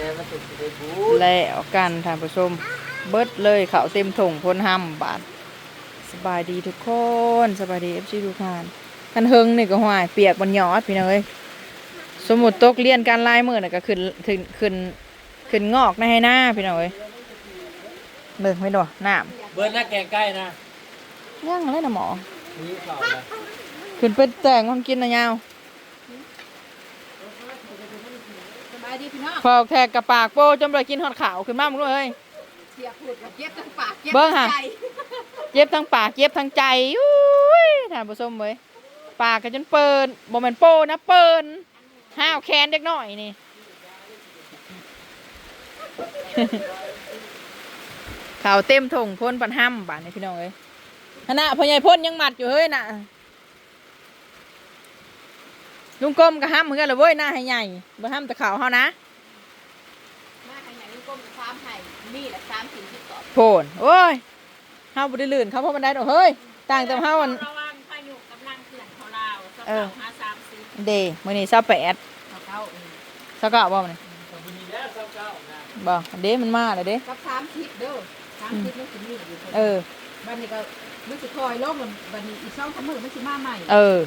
แล้วมันถูกได้บูดแล้วกันท่านผู้ชมเบิดเลยเขาวเต็มถุงพ้นห้ำบาทสบายดีทุกคนสบายดีเอฟซีทุกท่านกันเฮิงนี่ก็ห่วยเปียกบนยอดพี่น้องเอ้ยสมมุดตกเรียนการลายมือน่ะก็ขึ้นขึ้นขึ้นขึ้นงอกในให้หน้าพี่น้องเอ้ยเบิ่งไม่ดอน้เบิร์นหน้าแกงใกล้นะำย่างอะไรนะหมอนี่เขาละขึ้นไปแต่งคนกินนะยาว สบาย ดีพี่น้องพอกแทกกระปากโป้จนไปกินหอดขาวขึ้นมามึงด้วยเฮ้ยเสียพูดกับเย็บทั้งปากเย็บเบิ่งทั้หางใจเย็บทั้งปากเย็บทั้งใจอุ้ยท่านผู้ชมเว้ยปากก็จนเปินบ่แม่นโป้นะเปินห้าวแคนเด็กน้อยนี่ ข่าวเต็มถงพ่นปันห้ำบาดนี่พี่น้องเอ้ยขณะพ่อใหญ่พ่นยังหมัดอยู่เฮ้ยน่ะ ลุงกลมก็ห้ำเหมือนกันเลยเว้ยหน้าให้ใหญ่บ่ห้ำแต่ข่าวเฮานะมาขยันก้มสามไห่นี่แหละสามสี่สิบสองโผนโอ้ยเฮาบ่ได้ลื่นเขาเพราะมันได้ดอกเฮ้ยต่างแต่เฮาอันระวังพายุกำลังเคลื่อนของเราสเออองห้าสามสี่เดมื้อนี้28เขาเก้าเองสักกะบ่มันขอบคุณดีแล้วเจ้าเก้านะบ่เด้มันมาแล้วเด้กับสามสิบเด้อสามสิบมันสิมีอยู่เออบันนี้ก็มันสิคอยลงมันบันนี้อีกสองสามมื้อมันสิมาใหม่เออ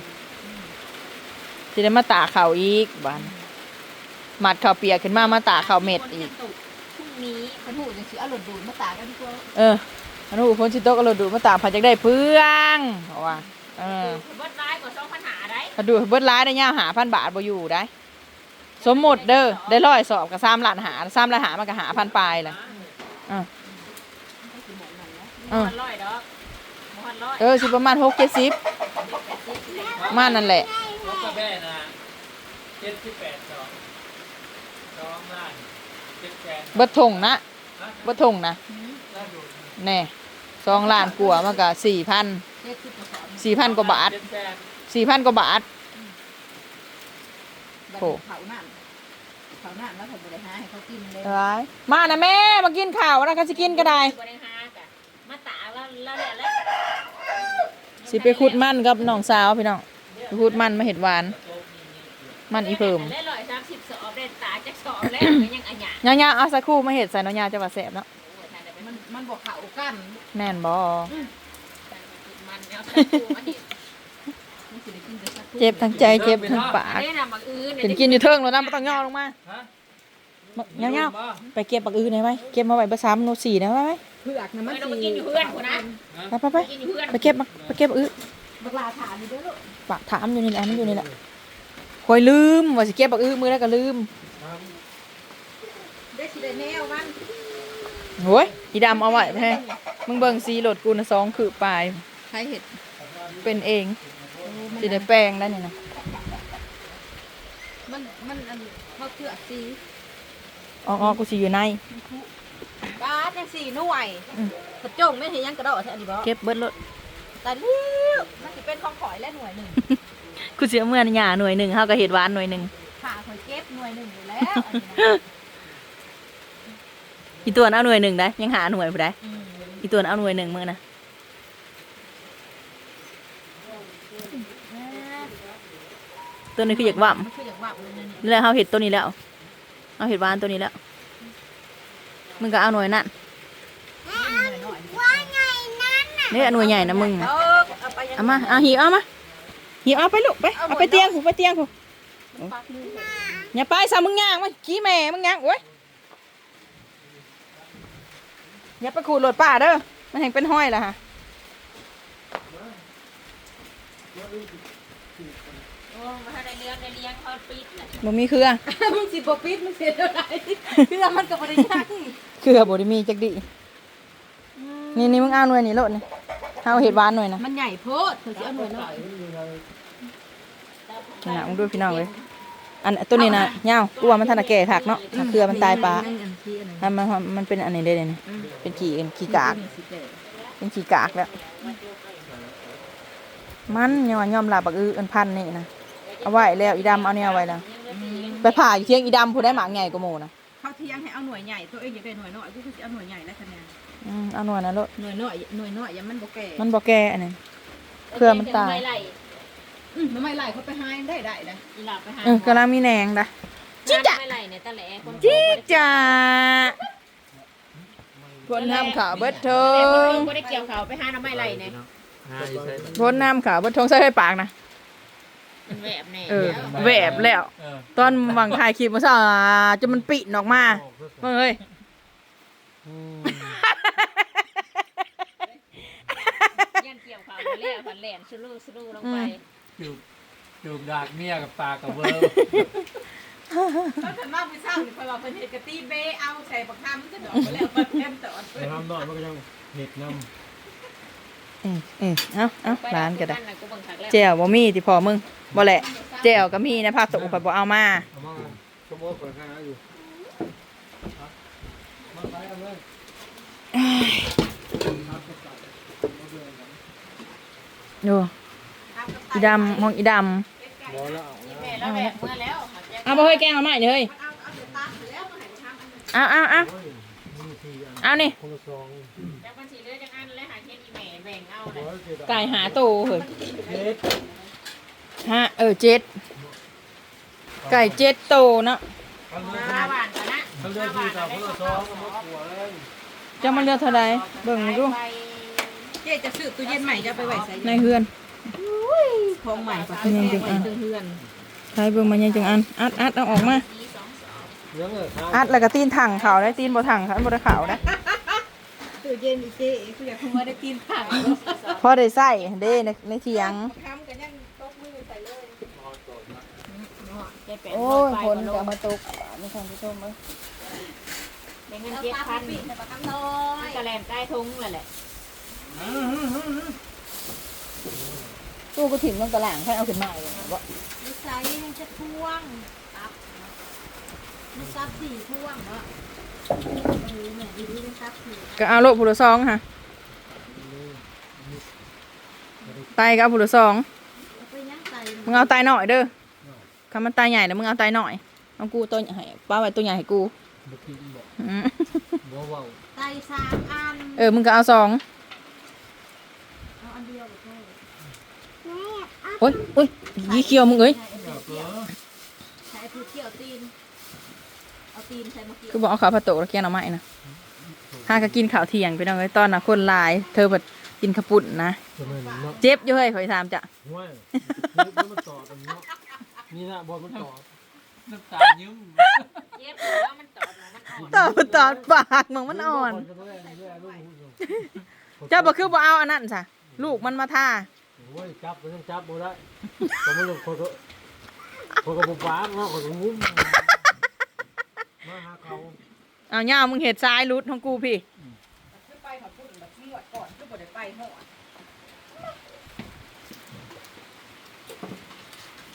สิได้มาตากข้าวอีกบานมัดข้าวเปียกขึ้นมามาตากข้าวเม็ดอีกพรุ่งนี้ขันหูจังสิเอารมณ์ดูดมาตากกันดีกว่าเอออันนู้นพ้นสิโตะก็โลดดูมาตากผัดจักได้เพื่องเอาว่าเออเบิดร้ายกว่าสองปัญหาได้ถ้าดูเบิดร้ายได้ยาวหาพันบาทบ่อยู่ได้ สมมุติเด้อได้ร้อยสอบกับสามล้านหาสามล้านหามันก็หาพันปลายแหละอะมหันร้อยดอกมหันร้อยเออสิประมาณหกเจ็ดสิบมานั่นแหละ รถกระแบะนะเจ็ดสิบแปดสองสองล้านเจ็ดแสนเบิดทงนะเบิดทงนะน่าดูแน่สองล้านกว่ามันก็สี่พันเจ็ดสิบกว่าสองสี่พันกว่าบาทเจ็ดแสนสี่พันกว่าบาทบัดโอ้นี้เผาหน้าเผาหน้าแล้วผมบริหารให้เขากินเลยร้ายมานะแม่มากินข้าวนะก็สิกินก็ได้บริหารกะมาตาแล้วแล้วแล้วแล้วสิไปขุดมันกับน้องสาวพี่น้อง ไปขุดมันมาเห็ดหวาน มันอีเพิ่มได้ร้อยสามสิบสอบได้ตาจักสอบแล้วมันยังอันหยาย่าเอาสักครู่มาเห็ดใส่น้อยาจะว่าแสบเนาะมันมันบอกเขากันแม่นบ่มันแล้วทั้งคู่มาเห็นมันสิได้กินแต่สักเจ็บทั้งใจเจ็บทั้งปากเป็นกินอยู่เทิงแล้วนะไม่ต้องย่อลงมาฮะย่าๆไปเก็บปักอื้อหนไหมเก็บมาไว้เบอร์สามโนสี่นะไว้ไหมเผือกนะมันสิมากินอยู่ไปไปไปกินอยู่เพื่อนไปเก็บมาไปเก็บอื้อ บักลาถามอยู่เด้อลูกปากถามอยู่นี่แหละมันอยู่นี่แหละคอยลืมว่าสิเก็บปักอื้อมือแล้วก็ลืมได้สิได้แนวมันโอ้ยอีดำเอาไว้ให้มึงเบิ่งสีโหลดกูนะสองคือปลายใครเห็ดเป็นเองโอ้มันสิได้แปลงได้นี่นะมันมันอันเขาเผือกสีอ๋อๆกูสิอยู่ในบ้านยังสี่หน่วยอืม กระจงไม่เห็นยังกระโดดแท้อันนี้บ่เก็บเบิดรถ แต่เลี้ยวมันสิเป็นของข่อยและหน่วยหนึ่งกูเสียเมื่อนหย่าหน่วยหนึ่งเฮาก็เห็ดหวานหน่วยหนึ่งขาข่อยเก็บหน่วยหนึ่งอยู่แล้วอันนี้นะอีตัวน่ะเอาหน่วยหนึ่งได้ยังหาหน่วยผู้ใดอืมอีตัวน่ะเอาหน่วยหนึ่งมือนะตัวนี้คืออยากว่มันคืออย่างว่ามันนี่ำนี่แหละเฮาเห็ดตัวนี้แล้วเอาเห็ดหวานตัวนี้แล้วมึงก็เอาหน่วยนั่นหน่อย นี่หน่วยใหญ่นะมึงๆน่ะเออเอาไปยังเอามาเอาหีบเอามาหีบเอาไปลูกไปเอาไปเตียงผูไปเตียงผูปากมืออย่าไปซะมึงย่างมาขี้แม่มึงย่างโอ้ยอย่าไปขูดโหลดป้าเด้อมันแห่งเป็นห้อยล่ะฮะโอ้มาให้ได้เลี้ยงได้เลี้ยงเขาปิดแหละบ่มีเครือมึงสิบ่ปิดมึงเสียเท่าไหร่คือมันก็บ่ได้ยากเครือบ่ได้มีจักดินี่นี่มึงเอาหน่วยนี่โลดนี่ เอาเห็ดหวานหน่อยนะมันใหญ่โพดเพิ่นสิเอาหน่วยน้อยนี่นะมึงดูพี่น้องเลยอันตัวนี้นะยาวกูว่ามันทันได้แก่คักเนาะถ้าเครือมันตายปลาอันที่อันนั้นมันมันมันเป็นอันนี้ได้เลยนี่เป็นขี้ขี้กากสิแก่เป็นขี้กากแล้ว มันยอมยอมลาบักอืออันพันนี่นะเอาไว้แล้วอีดำเอาเนี่ยเอาไว้แล้วไปผ่าอยู่เที่ยงอีดำผู้ได้หมากใหญ่กว่าหมูนะเขาเที่ยงให้เอาหน่วยใหญ่ตัวเองอยากได้หน่วยน้อยกูก็สิเอาหน่วยใหญ่แล้วคะแนน อืมเอาหน่อยนะโลดหน่วยน้อยหน่วยน้อยอย่ามันบ่แก่มันบ่แก่อันนี้เครือมันตายไม่ไล่อืมมันไม่ไล่เขาไปหาได้ได้นะอีหลับไปหาเออกำลังมีแหนงนะจิ๊จ้ะไม่ไล่ในตะแหลคนจิ๊กจ้าพ้นน้ำขาวเบิดเทิแต่คนงลงบ่ได้เกี่ยวเขาไปหาหน้ำไม้ไรเนี่ยหาอยู่ใช่พ้นน้ำขาวเบิดเทงใส่ให้ปากนะมันแหวบแน่เออแหวบแล้วเออตอนวางถ่ายคลิปมาซะจนมันปิดออกมาเบิ่งเอ้ย อืมยันเกี่ยวเขาไปแล้วผันแหลนสลูสลูลงไปจูบจูบดากเมียกับปากกับเวิร์ก็ถึงมากไปเศร้าเนี่ยเพราะว่าเพิ่นเฮ็ดกะตี้เบเอาใส่บักคำจะดอกไปแล้วมาเต็มตอดแต่ทำนอนมันก็ยังเห็ดน้เออเออเอาเอาร้านก็ได้นั่นน่ะกูเบิ่งคักแล้วแจ่วบ่มีที่พอมึงบ่แหละแจ่วก็มีนะภาคตกไปบ่เอามาำเอามาสมมติคนหาอยู่มาไปกันเลย ดูอีดำมองอีดบอแล้วเอาแม่แล้วแม่เมื่อแล้วำเอาบ่เฮ้ยแกงเอาใหม่นี่เฮ้ยเอาเอาเดี๋ยวตามไปแล้วมาให้บักคำอันนึงเอาเอาเอามีทีอันเอานี่คนละซองจักมันสิเลือจังอันแล้วหาเฮ็ดอีแม่แบ่งเอาเลยอยเจ็ดไก่หาโตเฮ้ยเจ็ดฮะเออเจ็ดไก่เจ็ดโตเนาะเขาเลือกห้าบาทกันนะเขาเลือกทีกับคนละซองก็มดหัวเลยจะมันเลือกเท่าใดเบิ่งดูไป เจ๊จะซื้อตู้เย็นใหม่จะเอาไปไว้ใส่ในเฮือน ของใหม่ปะอันนี้จริงๆอะเพื่อนใช้เบิ่งมายังจังอัน อัดอัดเอาออกมาสี่สองสองเลี้ยงเลยครับอัดแล้วก็ตีนถังเขาได้ตีนบ่ถังเขาบ่ได้ขาวได้ตู้เย็นอีเจ๊คืออยากคงว่าได้กินผักพอได้ใส่เด้ในในเถียงบักคำกันยังตบมือใส่เลยได้แปดโอ้โลยไปคนก็โลจะมาตกไม่ทันผู้ชมเอ้ยได้เงินเอาเจ็ดตาพันปิดแต่บักคำน้อยกระแลนใต้ทุ่งเลยแหละ ตู้ก็ถิ่มลงตะหลังให้เอาขึ้นมาเลยบ่ลูกไซมันจะท่วงตับมันซับสี่ท่วงเนาะเออเนี่ยดีดีมันซับสี่ก็เอาโลผู้ละซองค่ะไตก็เอาผู้ละซองเอาไปย่างใส่มึงเอาไตหน่อยเด้อคำมันไตใหญ่นะมึงเอาไตหน่อยเอากูตัวใหญ่ป้าไว้ตัวใหญ่ให้กูอืมไตสามอันเออมึงก็เอาสอง เอาอันเดียวก็พอ โอ้ยโอ้ยยี่เขียวมึงเอ้ยใช้ผู้เกี่ยวตีน เอาตีนใส่มากี่ยวคือบอกเอาข้าวผัดโตะแล้วแกงหน่อไม้นะหาก็กินข้าวเที่ยงไปน้องเอ้ยตอนน่ะคนหลาย เธอแบบกินขปุ่นนะจะไม่เนาะเจ็บอยู่เฮ้ยขอยถามจ้ะ ห้วยนี่มันต่อกันเนาะนี่นะบอลมันต่อน้ำตายิ้มเจ็บแล้วมันตอดหัวมันอ่อนตอบตอบปากมึงมันอ่อนเจ้าบ่คือบ่เอาอันนั้นซะลูกมันมาท่า โอ้ยจับมันต้องจับบ่ได้ก็ไม่ลงคนก็คนก็บ่ฟ้าเนาะคนก็งุ้มมาหาเขาเอาย่ามึงเห็ดซ้ายรุดของกูพี่คือไปขอพูดแบบที่วัดก่อนคือบ่ได้ไปหอด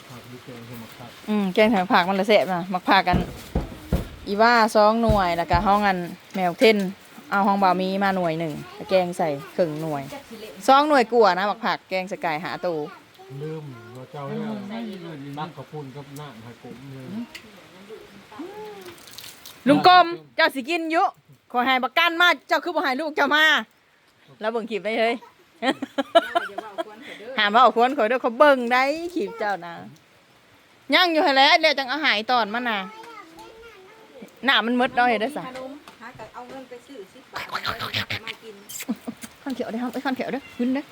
ผักดีเกินคือหมกผักอืมแกงถังผักมันละแสบนะมักพากัน อีว่าสองหน่วยแล้วก็ห้องอันแมวเทนเอาห้องบาวมีมาหน่วยหนึ่ง แล้วแกงใส่ครึ่งหน่วยจักสิเละสองหน่วยกลัวนะมักผักแกงสกายหาตูลืมเราเจ้าเนี่ยตักกระปุ่นกับน้ำให้ผมเลยลุงกลมเจ้าสิกินอยุขอให้บักกันมาเจ้าคือบ่ให้ลูกเจ้ามาแล้วเบิ่งคลิปได้เลยอย่าว่าควรเถอะเด้อหามว่าเอาควรขอยเด้อเขาเบิ่งได้คลิปเจ้านะย่างอยู่ให้แล้วเดี๋ยวจังเอาหายตอนมันน่ะหน้ามันมืดเนาะเฮ็ดได้ซะขนมหาก็เอาเงินไปซื้อ10บาทแล้วมากิน ข้าวเขียวได้ครับไอ้ยข้าวเขียวเด้อขึ้นเด้อ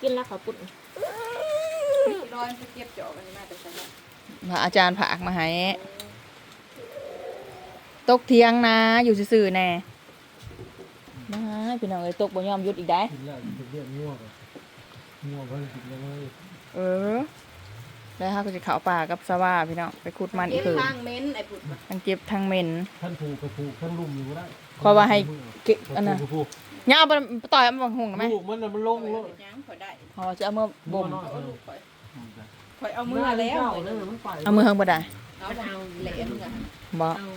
กินแล้วเขาปุ่นร้อนไปเก็บจอกอันนี้มาแต่ฉันว่าพระอาจารย์ผากมาให้ตกเที่ยงนะ อยู่ซื่อๆแน่มาพี่น้องเอ้ยตกบ่ยอมหยุดอีกได้กินแล้วจะเรียกง่วงง่วงเพิ่นกินยังไงเออ แล้วฮะก็จะเข้าป่ากับสว่าพี่น้องไปขุดมันอีเก็กบคือทางเม้นไอ้ผุดว่ะทั้งเก็บทั้งเหม็น ท่านผูกกระผูกท่านลุ่มอยู่ก็ได้ขอว่าให้เก็บอันอันน่ะ กระผูกย่าเอาไปต่อยเอามาหุงนะไหมลูกมันน่ะมันลงลงยังข่อยได้อ๋อจะเอามือบ่มเอาลูกข่อยข่อยเอามือแล้วเลยมันไปเอามือเฮิงบ่ได้เอาเอาแหลมกันบ่เอา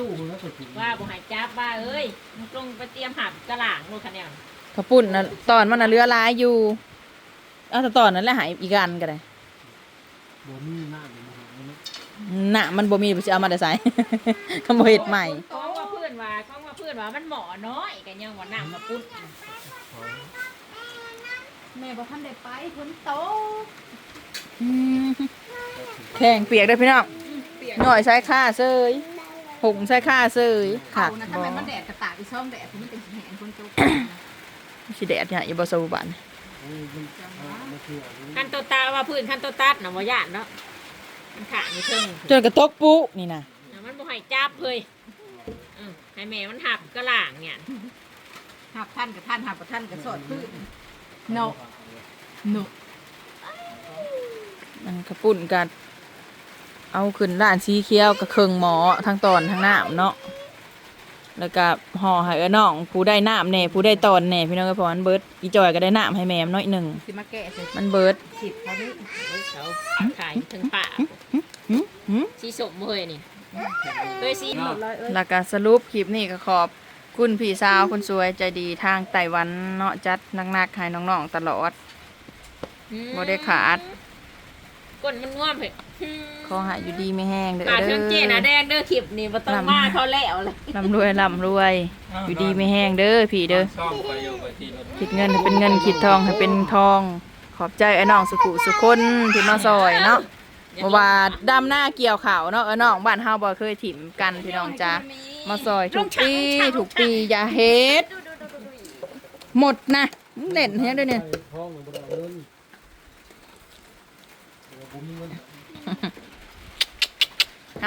ลูกมันแล้วก็ถูกว่าบ่ใหายจับว่าเอ้ยมึงลงไปเตรียมหับกระหล่างลูกคะแนนกระปุ่นน่ะตอนมันน่ะเรือร้ายอยู่เอาแต่ตอนนั้นแหละหายอีกอันก็ได้ บ่มีหน้ามันหามันน่ะมันบ่มีสิเอามาได้ใส่ขโมยเฮ็ดใหม่ ก้องว่าเพื่อนว่าก้องว่าเพื่อนว่ามันหมอน้อยกันยังว่าน้ำมาปุ่นแม่บอกท่านได้ไปฝนตกแข่งเปียกเด้อพี่น้องหน่อยใช้ค่าเซยผงใช้ค่าเซยเขาค่ะนะถ้ามันมันแดดกระตากอีซ่อมแดดมันเป็นแหงคนโตสิแดดเนี่ยอย่าบ่สู้บัน คันโตตาว่าพื้นคันโตตัดน่ะบ่ย่านเนาะมันขาไม่เชิงจนกระตกปุ๊นี่นะมันบ่ให้จับเฮ้ยเออให้แม่มันหับกระหล่างเนี่ยหับท่านกับท่านหับกับท่านกับสอดพื้นโนโนมันกระปุ่นกัน เอาขึ้นร้านสีเขียวกับเครื่องหมอทั้งตอนทั้งน้ำเนาะ แล้วก็ห่อให้เอ้อน้องผู้ได้น้ำแน่ผู้ได้ตอนแน่พี่น้องเอ้ยเพราะมันเบิดอีจอยก็ได้น้ำให้แม่มน้อยหนึ่งสิมาแกะใส่มันเบิดสิบเขานี่เฮ้ยเขาขายถึงป่าหึหึสีสมบ่เฮ้ยนี่เคยสีหมดเลยเอ้ยแล้วก็สรุปคลิปนี้ก็ขอบคุณพี่สาวคนสวยใจดีทางไต้หวันเนาะจัดหนักๆให้น้องๆตลอดบ่ได้ขาดก้นมันง่วมเฮ้ย ขอให้อยู่ดีไม่แห้งเด้อขาดเด้เครื่องเจนะแดองเด้อคลิปนี่บ่ต้องมาเขาแล้วเลยร่ำรวยร่ำรวย อยู่ดีไม่แห้งเด้อพี่เด้อซ่อมไปอยู่ไปที่รถคิดเงินให้เป็นเงินคิดทองให้เป็นทอง ขอบใจไอ้น้องสุขุสุคนที่มาซอยเนาะบ่ว่าดำหน้าเกี่ยวข่าวเนาะเออน้องบ้านเฮาบ่เคยถิ่มกันพี่น้องจ้ามาซอยทุกปีทุกปีอย่าเฮ็ดหมดนะมึงเล่นเฮ็ดด้วยเนี่ย ท้องหรือบ่ได้เงิ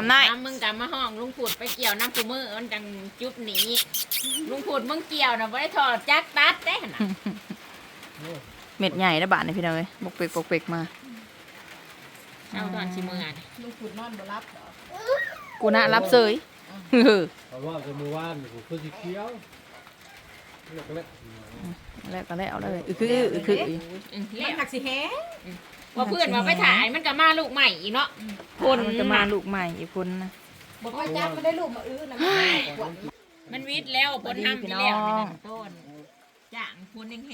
นผมมีเงินทำได้น้ำมึงกลับมาห้องลุงพูดไปเกี่ยวน้ำกูมือมันจังจุบหนีลุงพูดมึงเกี่ยวนะไม่ได้ถอดจักตัดได้หั่นน่ะเม็ดใหญ่นะบาทนี่พี่น้องเอ้ยบกเปกบกเปกมาเอาตอนชิมืออะลุงขุดนอนบ่รับเหรอกูน่ารับเสยเออเพราะว่าจะมือว่านผมคือสีเขียวเลือกแล้วแล้วก็แล้วเลยอือคืออือคืออืออืมมัแล้นวหักสิแฮง ว่าเพื่อนว่าไปถ่ายมันก็มาลูกใหม่อีกเนาะคนมันจะมาลูกใหม่อีกคนนะบอกว่าจับมันได้ลูกมาอื้อนะมันวิทย์แล้วผลทำที่แล้วนี่นะต้นจ้างคนยัง